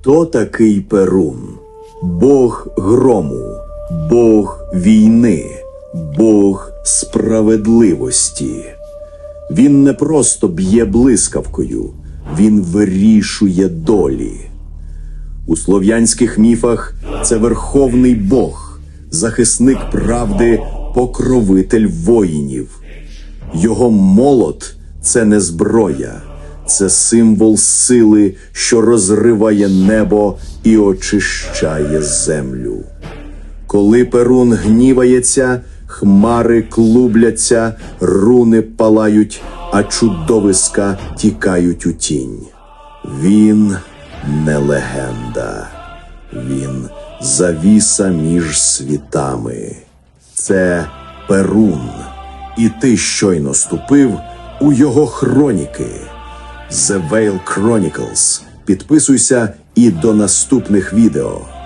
Хто такий Перун? Бог грому, Бог війни, Бог справедливості. Він не просто б'є блискавкою, він вирішує долі. У слов'янських міфах це верховний Бог, захисник правди, покровитель воїнів. Його молот це не зброя, це символ сили, що розриває небо і очищає землю. Коли Перун гнівається, хмари клубляться, руни палають, а чудовиська тікають у тінь. Він не легенда, він завіса між світами. Це Перун, і ти щойно ступив у його хроніки. The Veil Chronicles. Підписуйся і до наступних відео.